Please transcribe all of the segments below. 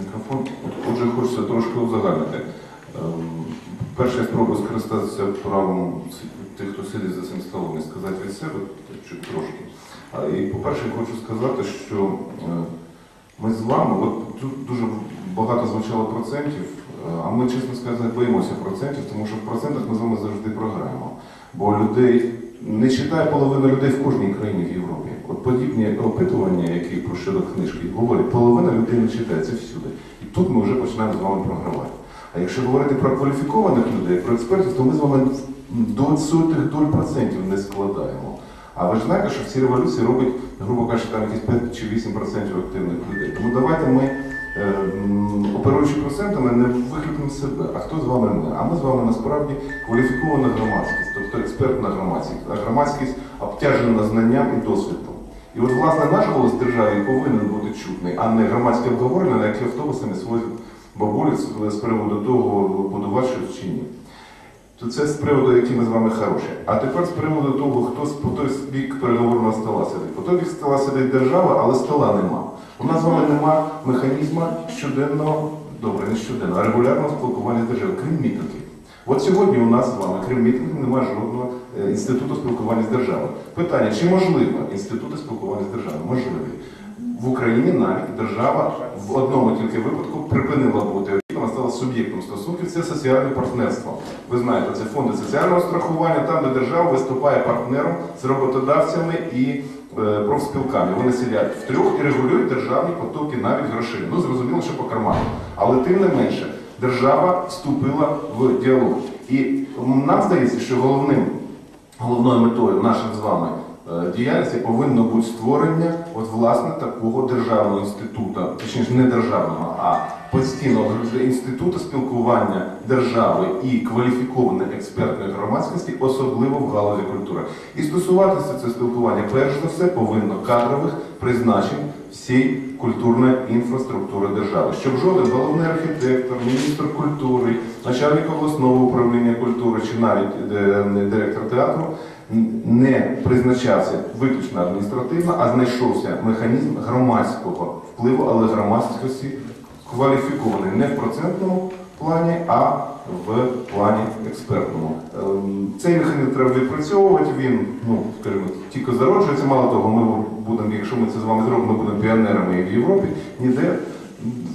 Мікрофон. Отже, хочеться трошки узагальнити. Ем, Перше, я спробую скористатися правом тих, хто сидить за цим столом, і сказати від себе трошки. І, по-перше, хочу сказати, що е, ми з вами, от тут дуже багато звучало процентів, е, а ми, чесно сказати, боїмося процентів, тому що в процентах ми з вами завжди програємо. Бо людей не читає половина людей в кожній країні в Європі. От подібні опитування, які про щодо книжки говорять, половина людей не читає це всюди. І тут ми вже починаємо з вами програвати. А якщо говорити про кваліфікованих людей, про експертів, то ми з вами до сотих доль процентів не складаємо. А ви ж знаєте, що в цій революції робить, грубо кажучи, там якісь 5 чи 8% активних людей. Тому давайте ми, е, оперуючи процентами, не викликнемо себе. А хто з вами ми? А ми з вами насправді кваліфікована громадськість, тобто експертна громадськість, а громадськість обтяжена знанням і досвідом. І от, власне, наш голос в державі повинен бути чутний, а не громадське обговорення, на яке автобусами свозять бабулі з- приводу того, будувати чи ні. То це з приводу, які ми з вами хороші. А тепер з приводу того, хто по той бік переговорного стола сидить. По той бік стола сидить держава, але стола нема. У нас з вами нема механізму щоденного, добре, не щоденного, а регулярного спілкування з державою, крім мітингів. От сьогодні у нас з вами, крім мітингів, немає жодного інституту спілкування з державою. Питання, чи можливо інститути спілкування з державою? Можливі. В Україні навіть держава в одному тільки випадку припинила бути вона стала суб'єктом стосунків, це соціальне партнерство. Ви знаєте, це фонди соціального страхування, там, де держава виступає партнером з роботодавцями і е, профспілками. Вони сидять втрьох і регулюють державні потоки навіть грошей. Ну, зрозуміло, що по карману. Але тим не менше, держава вступила в діалог. І нам здається, що головним головною метою наших з вами е, діяльності повинно бути створення от, власне такого державного інституту, точніше не державного, а постійного інституту спілкування держави і кваліфікованої експертної громадськості, особливо в галузі культури. І стосуватися це спілкування перш за все повинно кадрових призначень всієї культурної інфраструктури держави, щоб жоден головний архітектор, міністр культури, начальник обласного управління культури чи навіть е, директор театру не призначався виключно адміністративно, а знайшовся механізм громадського впливу, але громадськості кваліфікований не в процентному плані, а в плані експертному. Ем, Цей механізм треба відпрацьовувати. Він, ну скажімо, тільки зароджується. Мало того, ми будемо, якщо ми це з вами зробимо, ми будемо піонерами і в Європі. Ніде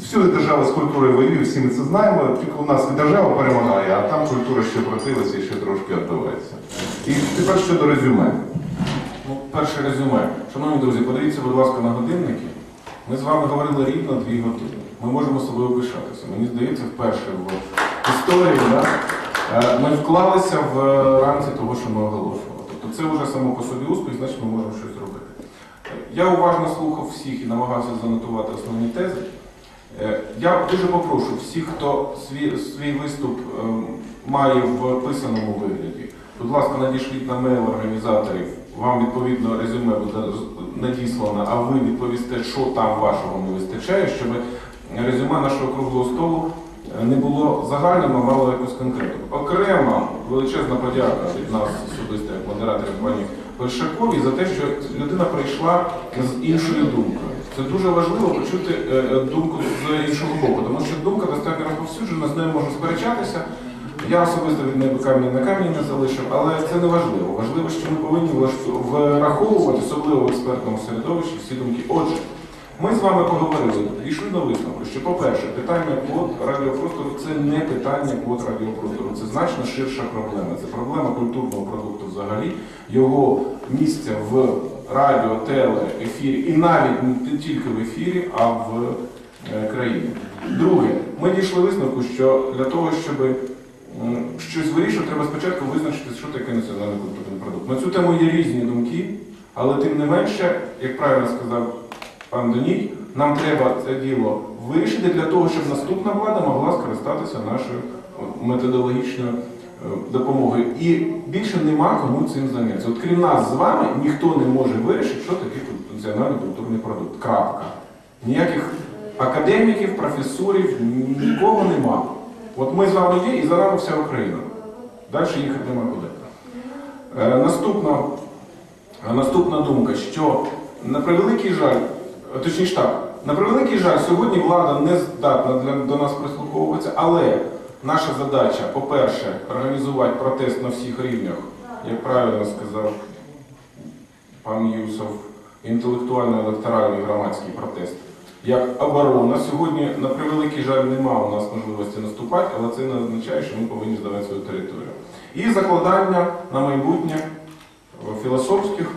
всюди держава з культурою воює, всі ми це знаємо. Тільки у нас і держава перемагає, а там культура ще протилася і ще трошки відбувається. І тепер щодо резюме. Ну, перше резюме. Шановні друзі, подивіться, будь ласка, на годинники. Ми з вами говорили рівно дві години. Ми можемо собою пишатися. Мені здається, вперше в історії да, е, ми вклалися в рамці того, що ми оголошували. Тобто це вже само по собі успіх, значить ми можемо щось робити. Я уважно слухав всіх і намагався занотувати основні тези. Е, Я дуже попрошу всіх, хто свій, свій виступ ем, має в писаному вигляді, будь ласка, надішліть на мейл організаторів, вам відповідно резюме буде надіслано, а ви відповісте, що там вашого не вистачає, щоб резюме нашого круглого столу е, не було загальним, а мало якусь конкретику. Окремо величезна подяка від нас особисто як модераторів пані Першаковій за те, що людина прийшла з іншою думкою. Це дуже важливо почути е, е, думку з іншого боку, тому що думка достатньо розповсюджена, з нею можна сперечатися. Я особисто від неї камінь на камінь не залишив, але це не важливо. Важливо, що ми повинні враховувати, особливо в експертному середовищі, всі думки. Отже, ми з вами поговорили, дійшли до висновку, що, по-перше, питання квот радіопростору це не питання квот радіопростору, це значно ширша проблема. Це проблема культурного продукту взагалі, його місця в радіо, теле, ефірі, і навіть не тільки в ефірі, а в е, країні. Друге, ми дійшли висновку, що для того, щоб щось вирішувати, треба спочатку визначити, що таке національний культурний продукт. На цю тему є різні думки, але тим не менше, як правильно сказав пан Доній, нам треба це діло вирішити для того, щоб наступна влада могла скористатися нашою методологічною е, допомогою. І більше нема кому цим зайнятися. От крім нас з вами, ніхто не може вирішити, що таке національний культурний продукт. Крапка. Ніяких академіків, професорів, нікого нема. От ми з вами є і за нами вся Україна. Далі їхати нема куди. Е, наступна, наступна думка, що на превеликий жаль, е, точніше так, На превеликий жаль, сьогодні влада не здатна для, до нас прислуховуватися, але наша задача, по-перше, організувати протест на всіх рівнях, як правильно сказав пан Юсов, інтелектуально-електоральний громадський протест. Як оборона сьогодні, на превеликий жаль, немає у нас можливості наступати, але це не означає, що ми повинні здавати свою територію. І закладання на майбутнє філософських,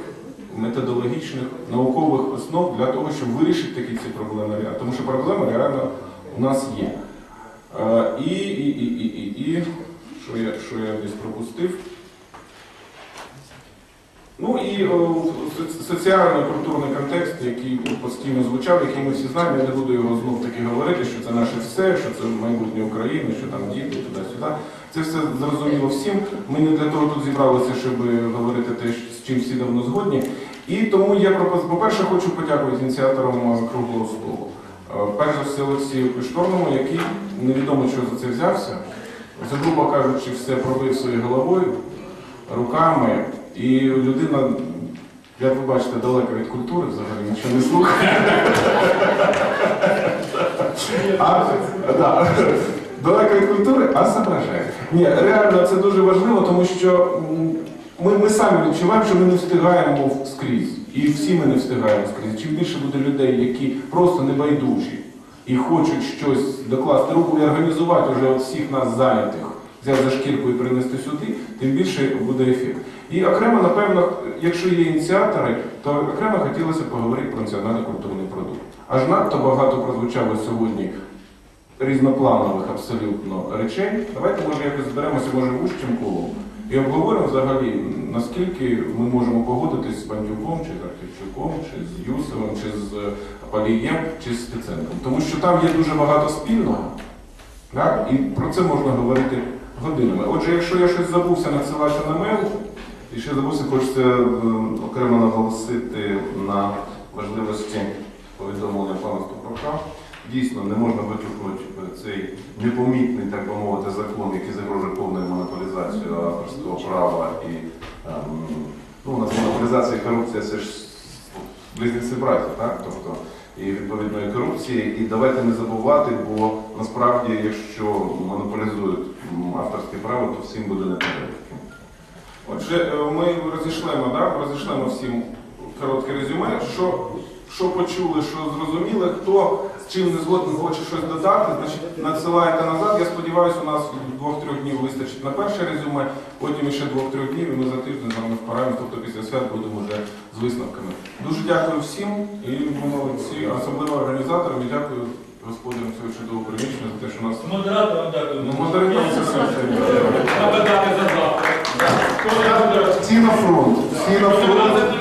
методологічних, наукових основ для того, щоб вирішити такі ці проблеми. Тому що проблеми реально у нас є. І, і, і, і, і, і що я, що я десь пропустив? Ну і соціально-культурний контекст, який постійно звучав, який ми всі знаємо, я не буду його знов таки говорити, що це наше все, що це майбутнє України, що там діти, туди-сюди. Це все зрозуміло всім. Ми не для того тут зібралися, щоб говорити те, з чим всі давно згодні. І тому я по-перше, хочу подякувати ініціаторам круглого столу. Е, Перш за все Олексію Кишторному, який невідомо що за це взявся. Це, грубо кажучи, все пробив своєю головою, руками. І людина, як ви бачите, далека від культури взагалі нічого не слухає. А, да, далека від культури, а зображає. Ні, реально це дуже важливо, тому що ми, ми самі відчуваємо, що ми не встигаємо скрізь. І всі ми не встигаємо скрізь. Чим більше буде людей, які просто небайдужі і хочуть щось докласти руку і організувати вже всіх нас зайнятих, взяти за шкірку і принести сюди, тим більше буде ефект. І окремо, напевно, якщо є ініціатори, то окремо хотілося поговорити про національний культурний продукт. Аж надто багато прозвучало сьогодні різнопланових абсолютно речей. Давайте може якось зберемося, може вущим колом і обговоримо взагалі, наскільки ми можемо погодитись з Бандюком, чи з Архівчуком, чи з Юсовим, чи з Палієм, чи з Стеценком. Тому що там є дуже багато спільного, так? і про це можна говорити годинами. Отже, якщо я щось забувся надсилати на мейл, І ще забувся, хочеться е, окремо наголосити на важливості повідомлення пана Ступака. Дійсно, не можна виключити цей непомітний, так би мовити, закон, який загрожує повною монополізацією авторського права і ем, ну, у нас монополізація і корупція це ж близнеці браті, так? Тобто і відповідної корупції. І давайте не забувати, бо насправді, якщо монополізують авторське право, то всім буде не Отже, е, ми розійшлемо, да? розійшлемо всім коротке резюме. Що, що почули, що зрозуміли, хто чим не згоден хоче щось додати, значить надсилаєте назад. Я сподіваюся, у нас двох-трьох днів вистачить на перше резюме, потім ще двох-трьох днів, і ми за тиждень з вами впораємося, тобто після свят будемо вже з висновками. Дуже дякую всім і ви молодці, особливо організаторам і дякую господарям цього чудового приміщення за те, що нас Модераторам дякую. Ну, модераторам це все. Треба дати за завтра. Всі на фронт, всі на фронт.